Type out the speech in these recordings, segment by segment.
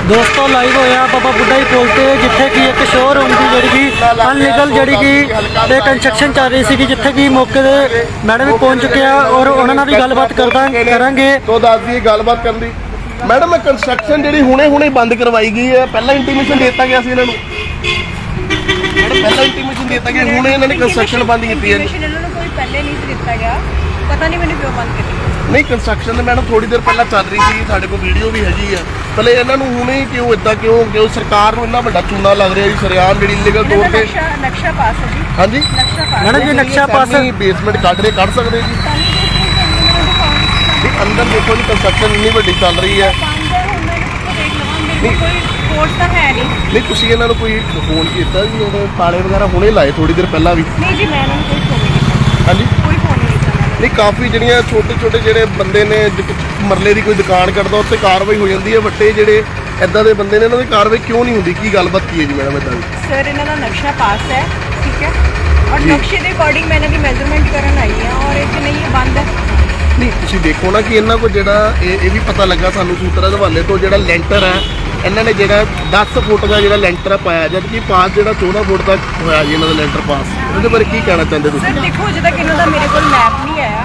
ਦੋਸਤੋ ਲਾਈਵ ਹੋਇਆ ਬਾਬਾ ਬੁੱਢਾ ਹੀ ਪੁਲ ਤੇ ਜਿੱਥੇ ਕਿ ਇੱਕ ਸ਼ੋਰੂਮ ਦੀ ਜਿਹੜੀ ਕਿ ਅਨਲੀਗਲ ਜਿਹੜੀ ਕਿ ਤੇ ਕੰਸਟਰਕਸ਼ਨ ਚੱਲ ਰਹੀ ਸੀ ਜਿੱਥੇ ਕਿ ਮੌਕੇ ਦੇ ਮੈਡਮ ਵੀ ਪਹੁੰਚ ਚੁੱਕੇ ਆ ਔਰ ਉਹਨਾਂ ਨਾਲ ਵੀ ਗੱਲਬਾਤ ਕਰਦਾ ਕਰਾਂਗੇ। ਤੋਂ ਦੱਸਦੀ ਗੱਲਬਾਤ ਕਰਨ ਦੀ। ਮੈਡਮ ਇਹ ਕੰਸਟਰਕਸ਼ਨ ਜਿਹੜੀ ਹੁਣੇ ਹੁਣੇ ਬੰਦ ਕਰਵਾਈ ਗਈ ਹੈ। ਪਹਿਲਾਂ ਇੰਟੀਮੇਸ਼ਨ ਦਿੱਤਾ ਗਿਆ ਸੀ ਇਹਨਾਂ ਨੂੰ। ਮੈਡਮ ਪਹਿਲਾਂ ਇੰਟੀਮੇਸ਼ਨ ਦਿੱਤਾ ਗਿਆ ਹੁਣੇ ਇਹਨਾਂ ਨੇ ਕੰਸਟਰਕਸ਼ਨ ਬੰਦ ਕੀਤੀ ਹੈ ਜੀ। ਇਹਨਾਂ ਨੂੰ ਕੋਈ ਪਹਿਲੇ ਨਹੀਂ ਦਿੱਤਾ ਗਿਆ। ਪਤਾ ਨਹੀਂ ਮੈਨੂੰ ਕਿਉਂ ਬੰਦ ਕੀਤੀ। ਨਹੀਂ ਕੰਸਟਰਕਸ਼ਨ ਤੇ ਮੈਡਮ ਥੋੜੀ ਦੇਰ ਪਹਿਲਾਂ ਚੱਲ ਰਹੀ ਸੀ। ਸਾਡੇ ਕੋਲ ਵੀਡੀਓ ਵੀ ਹੈਗੀ ਆ। ਪਹਿਲੇ ਇਹਨਾਂ ਨੂੰ ਹੁਣੇ ਹੀ ਕਿਉਂ ਇਦਾਂ ਕਿਉਂ ਕਿਉਂ ਸਰਕਾਰ ਨੂੰ ਇੰਨਾ ਵੱਡਾ ਚੂਨਾ ਲੱਗ ਰਿਹਾ ਜੀ ਸਰਿਆਮ ਜਿਹੜੀ ਇਲੀਗਲ ਤੌਰ ਤੇ ਨਕਸ਼ਾ ਨਕਸ਼ਾ ਪਾਸ ਹੈ ਜੀ। ਹਾਂਜੀ? ਨਕਸ਼ਾ ਪਾਸ ਮੈਡਮ ਜੀ ਨਕਸ਼ਾ ਪਾਸ ਬੇਸਮੈਂਟ ਕੱਢ ਰਹੇ ਕੱਢ ਸਕਦੇ ਜੀ। ਵੀ ਅੰਦਰ ਦੇਖੋ ਜੀ ਕੰਸਟਰਕਸ਼ਨ ਇੰਨੀ ਵੱਡੀ ਚੱਲ ਰਹੀ ਹੈ। ਨਹੀਂ। ਨਹੀਂ। ਤੁਸੀਂ ਇਹਨਾਂ ਨੂੰ ਕੋਈ ਫੋਨ ਕੀਤਾ ਜੀ ਇਹਦੇ ਤਾਲੇ ਵਗੈਰਾ ਹੁਣੇ ਲਾਏ ਥੋੜੀ ਦੇਰ ਪਹਿਲਾਂ ਵੀ? ਨਹੀਂ ਜੀ ਮੈਂ ਇਹਨਾਂ ਨੂੰ ਕੋਈ ਫੋਨ ਨਹੀਂ ਕੀਤਾ। ਹਾਂਜੀ ਕੋਈ ਫੋਨ ਨਹੀਂ ਕੀਤਾ ਮੈਂ ਨਹੀਂ ਕਾਫੀ ਜਿਹੜੀਆਂ ਛੋਟੇ ਛੋਟੇ ਜਿਹੜੇ ਬੰਦੇ ਨੇ ਮਰਲੇ ਦੀ ਕੋਈ ਦੁਕਾਨ ਕਰਦਾ ਉੱਤੇ ਕਾਰਵਾਈ ਹੋ ਜਾਂਦੀ ਹੈ ਵੱਡੇ ਜਿਹੜੇ ਐਦਾਂ ਦੇ ਬੰਦੇ ਨੇ ਇਹਨਾਂ ਦੀ ਕਾਰਵਾਈ ਕਿਉਂ ਨਹੀਂ ਹੁੰਦੀ? ਕੀ ਗੱਲਬਾਤ ਕੀ ਹੈ ਜੀ ਮੈਡਮ ਇਦਾਂ ਦੀ? ਸਰ ਇਹਨਾਂ ਦਾ ਨਕਸ਼ਾ ਪਾਸ ਹੈ ਠੀਕ ਹੈ? ਔਰ। ਨਕਸ਼ੇ ਦੇ ਅਕੋਰਡਿੰਗ ਮੈਂ ਇਹਨਾਂ ਦੀ ਮੈਜ਼ਰਮੈਂਟ ਕਰਨ ਆਈ ਹਾਂ ਔਰ ਇਹ 'ਚ ਨਹੀਂ ਇਹ ਬੰਦ ਹੈ। ਨਹੀਂ ਤੁਸੀਂ ਦੇਖੋ ਨਾ ਕਿ ਇਹਨਾਂ ਕੋ ਜਿਹੜਾ ਇਹ ਇਹ ਵੀ ਪਤਾ ਲੱਗਾ ਸਾਨੂੰ ਸੂਤਰਾਂ ਦੇ ਹਵਾਲੇ ਤੋਂ ਜਿਹੜਾ ਲੈਂਟਰ ਹੈ ਇਹਨਾਂ ਨੇ ਜਿਹੜਾ 10 ਫੁੱਟ ਦਾ ਜਿਹੜਾ ਲੈਂਟਰ ਪਾਇਆ ਜਦ ਕਿ ਪਾਸ ਜਿਹੜਾ 14 ਫੁੱਟ ਤੱਕ ਹੋਇਆ ਜੀ ਇਹਨਾਂ ਦਾ ਲੈਂਟਰ ਪਾਸ। ਉਹਦੇ ਬਾਰੇ ਕੀ ਕਹਿਣਾ ਚਾਹੁੰਦੇ ਸਰ ਤੁਸੀਂ? ਦੇਖੋ ਜਦੋਂ ਤੱਕ ਇਹਨਾਂ ਦਾ ਮੇਰੇ ਕੋਲ ਮੈਪ ਨਹੀਂ ਆਇਆ।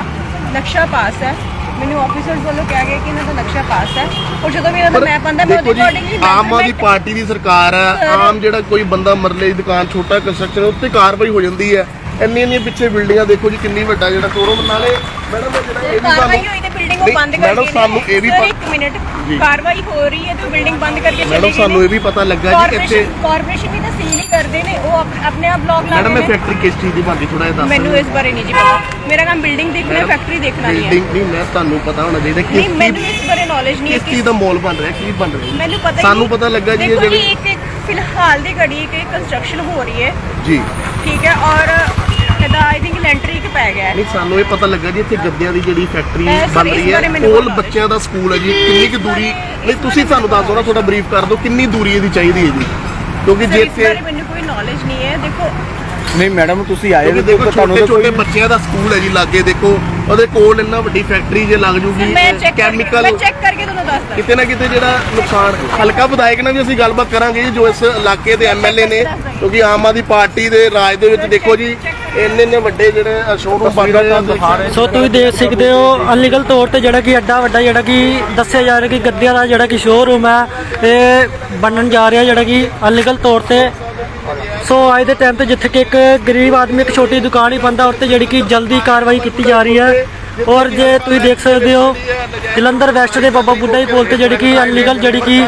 ਨਕਸ਼ਾ ਪਾਸ ਹੈ। ਮੈਨੂੰ ਆਫੀਸਰਸ ਵੱਲੋਂ ਕਿਹਾ ਗਿਆ ਕਿ ਇਹਨਾਂ ਦਾ ਨਕਸ਼ਾ ਪਾਸ ਹੈ। ਔਰ ਜਦੋਂ ਵੀ ਇਹਨਾਂ ਦਾ ਮੈਪ ਆਂਦਾ ਮੈਂ ਉਹਦੇ ਅਕੋਰਡਿੰਗਲੀ ਆਮ ਆਦਮੀ ਪਾਰਟੀ ਦੀ ਸਰਕਾਰ ਹੈ। ਆਮ ਜਿਹੜਾ ਕੋਈ ਬੰਦਾ ਮਰਲੇ ਦੀ ਦੁਕਾਨ ਛੋਟਾ ਕੰਸਟਰਕਸ਼ਨ ਉੱਤੇ ਕਾਰਵਾਈ ਹੋ ਜਾਂਦੀ ਹੈ। ਇੰਨੀ ਇੰਨੀ ਪਿੱਛੇ ਬਿਲਡਿੰਗਾਂ ਦੇਖੋ ਜੀ ਕਿੰਨੀ ਵੱਡਾ ਜਿਹੜਾ ਸ਼ੋਰੂਮ ਨਾਲੇ ਮੈਡਮ ਜਿਹੜਾ ਇਹ ਵੀ ਕਾਰਵਾਈ ਸਾਨੂੰ ਹੋਈ ਤੇ ਬਿਲਡਿੰਗ ਉਹ ਬੰਦ ਕਰ ਮੈਡਮ, ਸਾਨੂੰ ਇਹ ਵੀ ਇੱਕ ਮਿੰਟ। ਕਾਰਵਾਈ ਹੋ ਰਹੀ ਹੈ ਤੇ ਬਿਲਡਿੰਗ ਬੰਦ ਕਰਕੇ ਚਲੇ ਮੈਡਮ ਸਾਨੂੰ ਇਹ ਵੀ ਪਤਾ ਲੱਗਾ ਜੀ ਇੱਥੇ ਕਾਰਪੋਰੇਸ਼ਨ ਵੀ ਤਾਂ ਸੀਲ ਹੀ ਕਰਦੇ ਨੇ ਉਹ ਆਪ- ਆਪਣੇ ਆਪ ਬਲੌਕ ਲਾ ਮੈਡਮ ਇਹ ਰਹੇ ਨੇ। ਫੈਕਟਰੀ ਕਿਸ ਚੀਜ਼ ਦੀ ਬਣਦੀ ਥੋੜਾ ਜਿਹਾ ਦੱਸ ਮੈਨੂੰ ਇਸ ਬਾਰੇ ਨਹੀਂ ਜੀ ਪਤਾ। ਮੇਰਾ ਕੰਮ ਬਿਲਡਿੰਗ ਦੇਖਣਾ ਫੈਕਟਰੀ ਦੇਖਣਾ ਨਹੀਂ ਹੈ। ਬਿਲਡਿੰਗ ਨਹੀਂ ਮੈਂ ਤੁਹਾਨੂੰ ਪਤਾ ਹੋਣਾ ਚਾਹੀਦਾ ਕਿ ਨਹੀਂ ਮੈਨੂੰ ਇਸ ਬਾਰੇ ਨੌਲੇਜ ਨਹੀਂ ਹੈ ਕਿਸ ਚੀਜ਼ ਦਾ ਮੋਲ ਬਣ ਰਿਹਾ ਕੀ ਬਣ ਰਿਹਾ? ਮੈਨੂੰ ਪਤਾ ਸਾਨੂੰ। ਪਤਾ ਲੱਗਾ ਜੀ ਇਹ ਜਿਹੜੀ ਫਿਲਹਾਲ ਦੀ ਘੜੀ ਇੱਕ ਕੰਸਟਰਕਸ਼ਨ ਹੋ ਰਹੀ ਹੈ। ਜੀ। ਠੀਕ ਹੈ ਔਰ ਇਹਦਾ ਆਈ ਥਿੰਕ ਲੈਂਟਰ ਇੱਕ ਪੈ ਗਿਆ ਹੈ। ਨਹੀਂ ਸਾਨੂੰ ਇਹ ਪਤਾ ਲੱਗਾ ਜੀ ਇੱਥੇ ਗੱਦਿਆਂ ਦੀ ਜਿਹੜੀ ਫੈਕਟਰੀ ਇਹ ਬਣ ਸਰ, ਇਸ ਰਹੀ ਹੈ। ਬਾਰੇ ਮੈਨੂੰ ਕੋਲ ਕੋਈ ਬੱਚਿਆਂ ਦਾ ਸਕੂਲ ਹੈ ਜੀ। ਕਿੰਨੀ ਕੁ ਦੂਰੀ ਨਹੀਂ ਤੁਸੀਂ ਸਾਨੂੰ ਦੱਸ ਦਿਓ ਨਾ ਥੋੜਾ ਬਰੀਫ ਕਰ ਦਿਓ। ਕਿੰਨੀ ਦੂਰੀ ਇਹਦੀ ਚਾਹੀਦੀ ਹੈ ਜੀ? ਕਿਉਂਕਿ ਸਰ ਜੇ ਇਸ ਇੱਥੇ ਬਾਰੇ ਮੈਨੂੰ ਕੋਈ ਨੌਲੇਜ ਨਹੀਂ ਹੈ। ਦੇਖੋ ਨਹੀਂ ਮੈਡਮ ਤੁਸੀਂ ਆਏ ਕਿਉਂਕਿ ਹੋ ਦੇਖੋ ਤੁਹਾਨੂੰ ਛੋਟੇ ਤਾਂ ਕੋਈ ਛੋਟੇ ਬੱਚਿਆਂ ਦਾ ਸਕੂਲ ਹੈ ਜੀ ਲਾਗੇ ਦੇਖੋ। ਉਹਦੇ ਕੋਲ ਇੰਨਾ ਵੱਡੀ ਫੈਕਟਰੀ ਜੇ ਲੱਗ ਜੂਗੀ ਮੈਂ ਚੈੱਕ ਕੈਮੀਕਲ ਮੈਂ ਚੈੱਕ ਕਰਕੇ ਤੁਹਾਨੂੰ ਦੱਸਦਾ ਕਿਤੇ ਨਾ ਕਿਤੇ ਜਿਹੜਾ ਨੁਕਸਾਨ ਹਲਕਾ ਵਿਧਾਇਕ ਨਾਲ ਵੀ ਅਸੀਂ ਗੱਲਬਾਤ ਕਰਾਂਗੇ ਜੀ ਜੋ ਇਸ ਇਲਾਕੇ ਦੇ ਐਮਐਲਏ ਨੇ। ਕਿਉਂਕਿ ਆਮ ਆਦਮੀ ਪਾਰਟੀ ਦੇ ਰਾਜ ਦੇ ਵਿੱਚ ਦੇਖੋ ਜੀ ਇੰਨੇ ਇੰਨੇ ਵੱਡੇ ਜਿਹੜੇ ਸ਼ੋਰੂਮ ਆ ਦਿਖਾ ਰਹੇ ਸੋ ਤੁਸੀਂ ਦੇਖ ਸਕਦੇ ਹੋ ਅਨਲੀਗਲ ਤੌਰ ਤੇ ਜਿਹੜਾ ਕਿ ਐਡਾ ਵੱਡਾ ਜਿਹੜਾ ਕਿ ਦੱਸਿਆ ਜਾ ਰਿਹਾ ਕਿ ਗੱਦਿਆਂ ਦਾ ਜਿਹੜਾ ਕਿ ਸ਼ੋਰੂਮ ਹੈ ਇਹ ਬਣਨ ਜਾ ਰਿਹਾ ਜਿਹੜਾ ਕਿ ਅਨਲੀਗਲ ਤੌਰ ਤੇ। ਸੋ ਅੱਜ ਦੇ ਟਾਈਮ ਤੇ ਜਿੱਥੇ ਕਿ ਇੱਕ ਗਰੀਬ ਆਦਮੀ ਇੱਕ ਛੋਟੀ ਦੁਕਾਨ ਹੀ ਬੰਦਾ ਉੱਤੇ ਜਿਹੜੀ ਕਿ ਜਲਦੀ ਕਾਰਵਾਈ ਕੀਤੀ ਜਾ ਰਹੀ ਹੈ। ਔਰ ਜੇ ਤੁਸੀਂ ਦੇਖ ਸਕਦੇ ਹੋ, ਜਲੰਧਰ ਵੈਸਟ ਦੇ ਬਾਬਾ ਬੁੱਢਾ ਜੀ ਪੁਲ ਤੇ ਜਿਹੜੀ ਕਿ ਅਨਲੀਗਲ ਜਿਹੜੀ ਕਿ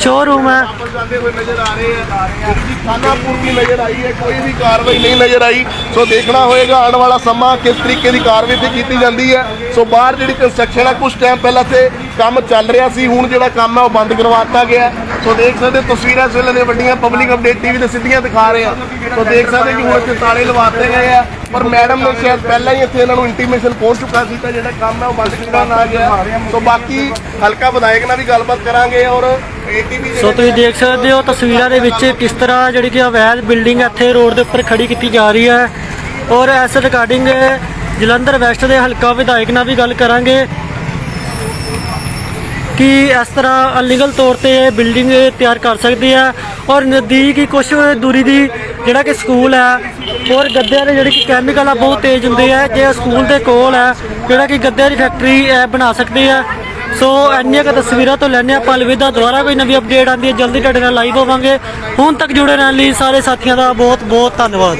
ਸ਼ੋਰੂਮ ਹੈ। ਜਾਂਦੇ ਹੋਏ ਨਜ਼ਰ ਆ ਰਹੇ ਆ ਜਿਹੜੀ ਕਿ ਨਜ਼ਰ ਆਈ ਹੈ, ਕੋਈ ਵੀ ਕਾਰਵਾਈ ਨਹੀਂ ਨਜ਼ਰ ਆਈ। ਸੋ ਦੇਖਣਾ ਹੋਏਗਾ, ਆਉਣ ਵਾਲਾ ਸਮਾਂ ਕਿਸ ਤਰੀਕੇ ਦੀ ਕਾਰਵਾਈ ਤੇ ਕੀਤੀ ਜਾਂਦੀ ਹੈ। ਸੋ ਬਾਹਰ ਜਿਹੜੀ ਕੰਸਟਰਕਸ਼ਨ ਹੈ ਕੁਝ ਟਾਈਮ ਪਹਿਲਾਂ ਤੇ ਕੰਮ ਚੱਲ ਰਿਹਾ ਸੀ ਹੁਣ ਜਿਹੜਾ ਕੰਮ ਹੈ ਉਹ ਬੰਦ ਕਰਵਾਤਾ ਗਿਆ। ਹੈ। ਸੋ ਦੇਖ ਸਕਦੇ ਤਸਵੀਰਾਂ ਇਸ ਵੇਲੇ ਦੀਆਂ ਵੱਡੀਆਂ ਪਬਲਿਕ ਅਪਡੇਟ ਟੀਵੀ ਤੇ ਸਿੱਧੀਆਂ ਦਿਖਾ ਰਹੇ ਆ। ਸੋ ਦੇਖ ਸਕਦੇ ਕਿ ਹੁਣ ਇੱਥੇ ਤਾਲੇ ਲਵਾਤੇ ਗਏ ਆ ਪਰ ਮੈਡਮ ਨੇ ਸ਼ਾਇਦ ਪਹਿਲਾਂ ਹੀ ਇੱਥੇ ਇਹਨਾਂ ਨੂੰ ਇੰਟੀਮੇਸ਼ਨ ਪਹੁੰਚ ਚੁੱਕਾ ਸੀ ਤਾਂ ਜਿਹੜਾ ਕੰਮ ਹੈ ਉਹ ਬੰਦ ਕੀਤਾ ਨਾ ਗਿਆ। ਸੋ ਬਾਕੀ ਹਲਕਾ ਵਿਧਾਇਕ ਨਾਲ ਵੀ ਗੱਲਬਾਤ ਕਰਾਂਗੇ ਔਰ ਸੋ ਤੁਸੀਂ ਦੇਖ ਸਕਦੇ ਹੋ ਤਸਵੀਰਾਂ ਦੇ ਵਿੱਚ ਕਿਸ ਤਰ੍ਹਾਂ ਜਿਹੜੀ ਕਿ ਅਵੈਧ ਬਿਲਡਿੰਗ ਇੱਥੇ ਰੋਡ ਦੇ ਉੱਪਰ ਖੜੀ ਕੀਤੀ ਜਾ ਰਹੀ ਹੈ। ਔਰ ਇਸ ਰਿਗਾਰਡਿੰਗ ਜਲੰਧਰ ਵੈਸਟ ਦੇ ਹਲਕਾ ਵਿਧਾਇਕ ਨਾਲ ਵੀ ਗੱਲ ਕਰਾਂਗੇ। ਕਿ ਇਸ ਤਰ੍ਹਾਂ ਅਲੀਗਲ ਤੌਰ ਤੇ ਇਹ ਬਿਲਡਿੰਗ ਤਿਆਰ ਕਰ ਸਕਦੇ ਆ ਔਰ ਨਜ਼ਦੀਕ ਹੀ ਕੁਝ ਦੂਰੀ ਦੀ ਜਿਹੜਾ ਕਿ ਸਕੂਲ ਹੈ ਔਰ ਗੱਦਿਆਂ ਦੇ ਜਿਹੜੇ ਕਿ ਕੈਮੀਕਲ ਆ ਬਹੁਤ ਤੇਜ਼ ਹੁੰਦੇ ਆ, ਜੇ ਸਕੂਲ ਦੇ ਕੋਲ ਹੈ ਜਿਹੜਾ ਕਿ ਗੱਦਿਆਂ ਦੀ ਫੈਕਟਰੀ ਬਣਾ ਸਕਦੇ ਆ। ਸੋ ਇੰਨੀਆਂ ਕੁ ਤਸਵੀਰਾਂ ਤੋਂ ਲੈਣੇ ਆ ਪਲਵਿਦਾ ਦੁਆਰਾ ਕੋਈ ਨਵੀਂ ਅਪਡੇਟ ਆਉਂਦੀ ਹੈ, ਜਲਦੀ ਤੁਹਾਡੇ ਨਾਲ ਲਾਈਵ ਹੋਵਾਂਗੇ। ਹੁਣ ਤੱਕ ਜੁੜੇ ਰਹਿਣ ਲਈ ਸਾਰੇ ਸਾਥੀਆਂ ਦਾ ਬਹੁਤ ਬਹੁਤ ਧੰਨਵਾਦ।